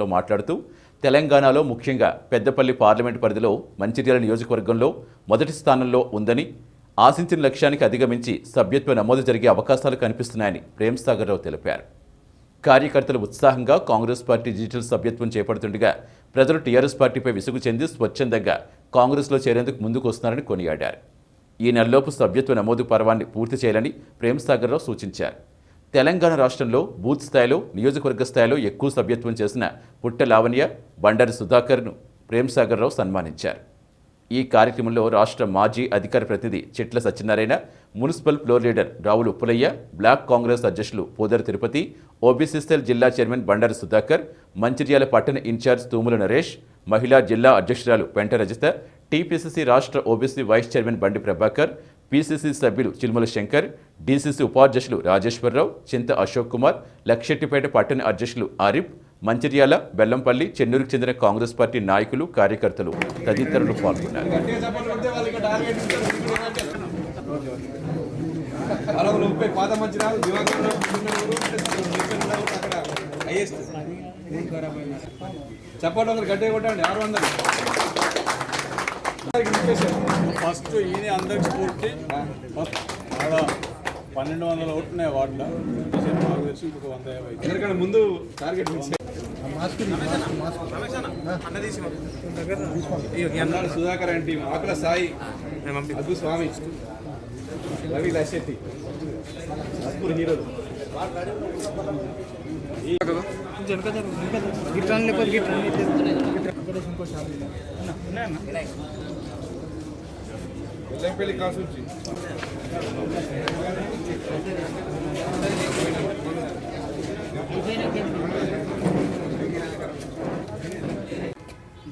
లో మాట్లాడుతూ తెలంగాణలో ముఖ్యంగా పెద్దపల్లి పార్లమెంట్ పరిధిలో మంచిర్యాల నియోజకవర్గంలో మొదటి స్థానంలో ఉందని ఆశించిన లక్ష్యానికి అధిగమించి సభ్యత్వ నమోదు జరిగే అవకాశాలు కనిపిస్తున్నాయని ప్రేమ్ సాగర్ రావు తెలిపారు. కార్యకర్తలు ఉత్సాహంగా కాంగ్రెస్ పార్టీ డిజిటల్ సభ్యత్వం చేపడుతుండగా ప్రజలు టీఆర్ఎస్ పార్టీపై విసుగు చెంది స్వచ్ఛందంగా కాంగ్రెస్లో చేరేందుకు ముందుకు వస్తున్నారని కొనియాడారు. ఈ నెలలోపు సభ్యత్వ నమోదు పర్వాన్ని పూర్తి చేయాలని ప్రేమ్ సాగర్ రావు సూచించారు. తెలంగాణ రాష్ట్రంలో బూత్ స్థాయిలో నియోజకవర్గ స్థాయిలో ఎక్కువ సభ్యత్వం చేసిన పుట్ట లావణ్య బండారి సుధాకర్ను ప్రేమ్సాగర్ రావు సన్మానించారు. ఈ కార్యక్రమంలో రాష్ట్ర మాజీ అధికార ప్రతినిధి Chitla Satyanarayana municipal floor leader Ravulu Uppulaiah block Congress అధ్యక్షులు పోదర్ తిరుపతి ఓబీసీ సెల్ జిల్లా చైర్మన్ బండారి సుధాకర్ మంచిర్యాల పట్టణ ఇన్ఛార్జ్ తూముల నరేష్ మహిళా జిల్లా అధ్యక్షురాలు పెంట రజిత టీపీసీసీ రాష్ట్ర OBC vice chairman Bandi Prabhakar PCC సభ్యులు చిల్మల శంకర్ డిసిసి ఉపాధ్యక్షులు రాజేశ్వరరావు చింత అశోక్ కుమార్ లక్షెట్టిపేట పట్టణ అధ్యక్షులు ఆరిఫ్ మంచిర్యాల బెల్లంపల్లి చెన్నూరుకు చెందిన కాంగ్రెస్ పార్టీ నాయకులు కార్యకర్తలు తదితరులు పాల్గొన్నారు. చెప్పండి ఒకరు గట్టిగా కొట్టండి ఆరు వందలు. ఫస్ట్ ఈయన అందరికి స్ఫూర్తి. ఫస్ట్ ఆడ పన్నెండు వందల ఓట్లున్నాయి వార్డులో. నాకు తెలిసి ఇంకొక వంద యాభై ఎందుకంటే ముందు టార్గెట్ సుధాకర్ అంటే ఆకుల సాయి. అద్దు స్వామి. రవి లశెట్టి. అద్భుత హీరోలు. గిట్రాన్ లేకపోతే గిట్రాన్ ఎల్లంపల్లి కాసు వచ్చి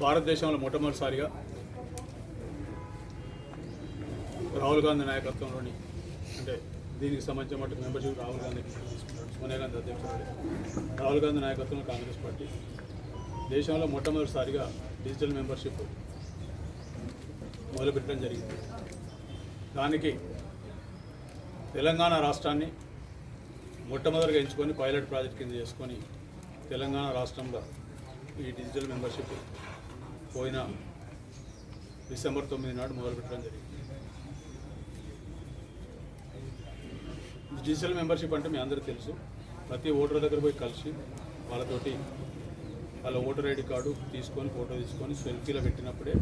భారతదేశంలో మొట్టమొదటిసారిగా రాహుల్ గాంధీ నాయకత్వంలోని అంటే దీనికి సంబంధించిన మటు మెంబర్షిప్ రాహుల్ గాంధీ సోనియా గాంధీ అధ్యక్షుడు రాహుల్ గాంధీ నాయకత్వంలో కాంగ్రెస్ పార్టీ. దేశంలో మొట్టమొదటిసారిగా డిజిటల్ మెంబర్షిప్ మొదలుపెట్టడం జరిగింది. దానికి తెలంగాణ రాష్ట్రాన్ని మొట్టమొదటిగా ఎంచుకొని పైలట్ ప్రాజెక్ట్ కింద చేసుకొని తెలంగాణ రాష్ట్రంలో ఈ డిజిటల్ మెంబర్షిప్ పోయిన డిసెంబర్ తొమ్మిది నాడు మొదలుపెట్టడం జరిగింది. డిజిటల్ మెంబర్షిప్ అంటే మీ అందరికీ తెలుసు. ప్రతి ఓటర్ దగ్గర పోయి కలిసి వాళ్ళతోటి వాళ్ళ ఓటర్ ఐడి కార్డు తీసుకొని ఫోటో తీసుకొని సెల్ఫీలో పెట్టినప్పుడే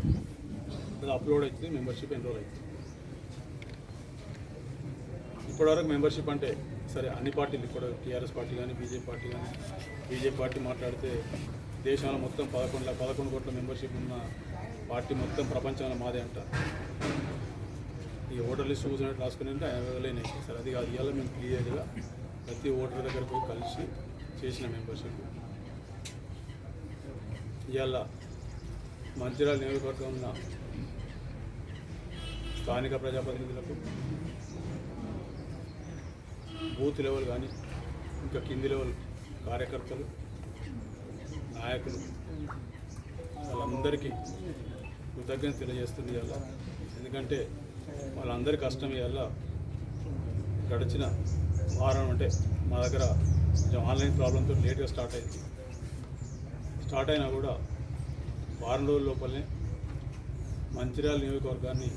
అది అప్లోడ్ అవుతుంది మెంబర్షిప్ ఎన్రోల్ అవుతుంది. ఇప్పటివరకు మెంబర్షిప్ అంటే సరే అన్ని పార్టీలు ఇప్పుడు టీఆర్ఎస్ పార్టీ కానీ బీజేపీ పార్టీ కానీ బీజేపీ పార్టీ మాట్లాడితే దేశంలో మొత్తం పదకొండు పదకొండు కోట్ల మెంబర్షిప్ ఉన్న పార్టీ మొత్తం ప్రపంచంలో మాదే అంటారు ఈ ఓటర్ లిస్ట్ చూసినట్టు రాసుకుని ఉంటే సరే అది కాదు. ఇవాళ మేము క్లియర్గా ప్రతి ఓటర్ దగ్గర పోయి కలిసి చేసిన మెంబర్షిప్ ఇవాళ మంచిర్యాల నియోజకవర్గం ఉన్న స్థానిక ప్రజాప్రతినిధులకు బూత్ లెవెల్ కానీ ఇంకా కింది లెవెల్ కార్యకర్తలు నాయకులు వాళ్ళందరికీ కృతజ్ఞత తెలియజేస్తుంది ఇవాళ. ఎందుకంటే వాళ్ళందరి కష్టం ఇవాళ గడిచిన వారం అంటే మా దగ్గర కొంచెం ఆన్లైన్ ప్రాబ్లంతో లేట్గా స్టార్ట్ అయింది. స్టార్ట్ అయినా కూడా వారం రోజుల లోపలనే మంచిర్యాల నియోజకవర్గాన్ని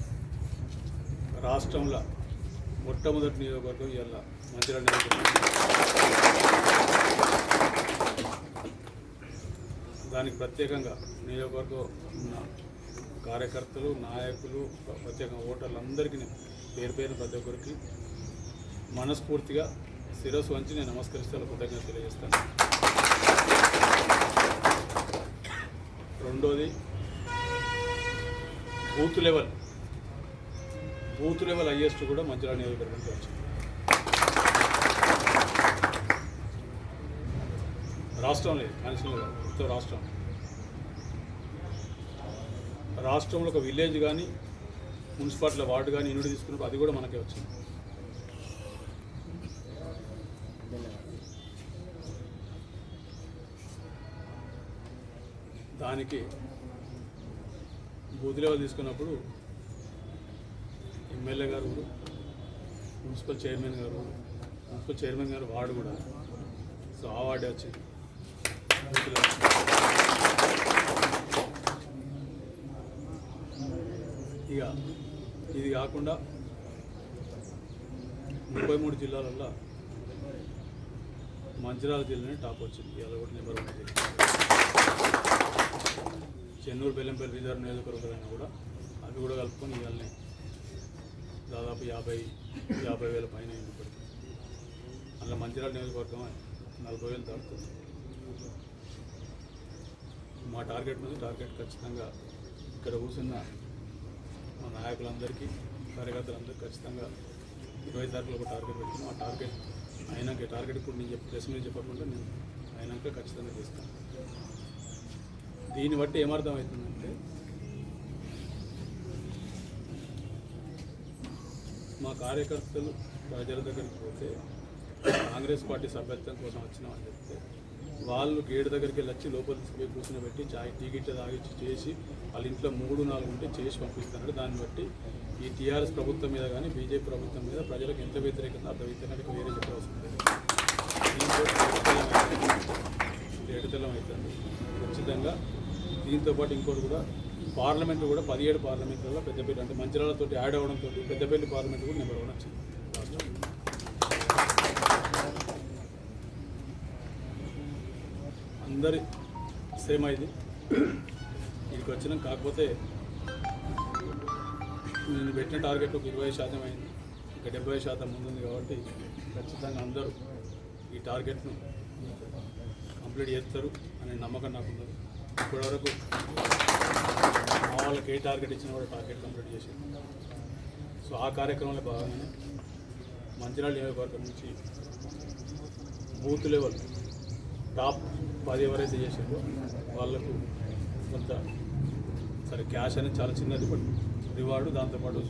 రాష్ట్రంలో మొట్టమొదటి నియోజకవర్గం ఇవాళ మంచిర్యాల నియోజకవర్గం. దానికి ప్రత్యేకంగా నియోజకవర్గం ఉన్న కార్యకర్తలు నాయకులు ప్రత్యేకంగా ఓటర్లు అందరికీ నేను పేరు పేరు ప్రతి ఒక్కరికి మనస్ఫూర్తిగా శిరస్సు వంచి నేను నమస్కరిస్తాను కృతజ్ఞత తెలియజేస్తాను. రెండోది booth level booth level highest కూడా మంచిర్యాల నియోజకవర్గానికి వచ్చింది. రాష్ట్రం లేదు కాన్స్టిట్యూషన్ కాదు మొత్తం రాష్ట్రం. రాష్ట్రంలో ఒక విలేజ్ కానీ మున్సిపాలిటీ వార్డు కానీ ఇన్నుడు తీసుకున్నప్పుడు అది కూడా మనకే వచ్చింది. దానికి బూత్ లెవెల్ తీసుకున్నప్పుడు ఎమ్మెల్యే గారు మున్సిపల్ చైర్మన్ గారు మున్సిపల్ చైర్మన్ గారు వార్డు కూడా. సో ఆ వార్డే వచ్చింది. ఇక ఇది కాకుండా ముప్పై మూడు జిల్లాలల్లో మంచిరాల జిల్లానే టాప్ వచ్చింది. ఎలగొట్టి నెంబర్ వన్ జిల్లా. చెన్నూరు బెల్లంపల్లి రిజర్వ్ నియోజకవర్గాలైనా కూడా అవి కూడా కలుపుకొని ఇవాళనే దాదాపు యాభై యాభై వేల పైన అయింది ఇప్పటికి. అందులో మంచిర్యాల నియోజకవర్గం నలభై వేలు దాటుతుంది. మా టార్గెట్ మీద టార్గెట్ ఖచ్చితంగా ఇక్కడ కూర్చున్న మా నాయకులందరికీ కార్యకర్తలందరికీ ఖచ్చితంగా ఇరవై తారీఖులో ఒక టార్గెట్ పెట్టాను ఆ టార్గెట్ అయినాక టార్గెట్ ఇప్పుడు నేను చెప్పి ప్రెస్ మీద చెప్పకుండా నేను అయినాక ఖచ్చితంగా చేస్తాను. దీన్ని బట్టి ఏమర్థం మా కార్యకర్తలు ప్రజల దగ్గరికి పోతే కాంగ్రెస్ పార్టీ సభ్యత్వం కోసం వచ్చినామని చెప్తే వాళ్ళు గేట్ దగ్గరికి వెళ్ళి వచ్చి లోపల తీసుకుపోయి కూర్చునిబెట్టి చాయ్ టీ గిట్ట తాగిచ్చి చేసి వాళ్ళ ఇంట్లో మూడు నాలుగు ఉంటే చేసి పంపిస్తున్నారు. దాన్ని బట్టి ఈ టీఆర్ఎస్ ప్రభుత్వం మీద కానీ బీజేపీ ప్రభుత్వం మీద ప్రజలకు ఎంత వ్యతిరేకత అంత వ్యతిరేకత వేరే చెప్పవలసింది ఎడతలం దీంతో ఏడుతలం అవుతుంది. ఖచ్చితంగా దీంతో పాటు ఇంకోటి కూడా పార్లమెంట్ కూడా పదిహేడు పార్లమెంట్లలో పెద్దపల్లి అంటే మంచిర్యాలతో యాడ్ అవడంతో పెద్దపల్లి పార్లమెంట్ కూడా నెంబర్ వన్ వచ్చింది. అందరి సేమ్ అయింది ఇక్కడికి వచ్చినాం కాకపోతే నేను పెట్టిన టార్గెట్ ఒక ఇరవై శాతం అయింది. ఇంకా డెబ్బై శాతం ముందుంది కాబట్టి ఖచ్చితంగా అందరూ ఈ టార్గెట్ను కంప్లీట్ చేస్తారు అనే నమ్మకం నాకు ఉండదు ఇప్పటివరకు మా వాళ్ళకి ఏ టార్గెట్ ఇచ్చినా కూడా టార్గెట్ కంప్లీట్ చేసింది సో ఆ కార్యక్రమంలో భాగంగానే మంచిర్యాల నియోజకవర్గం నుంచి బూత్ లెవెల్ టాప్ పది ఎవరైతే చేసారో వాళ్ళకు కొంత సరే క్యాష్ అనేది చాలా చిన్నది బట్ రివార్డు దాంతోపాటు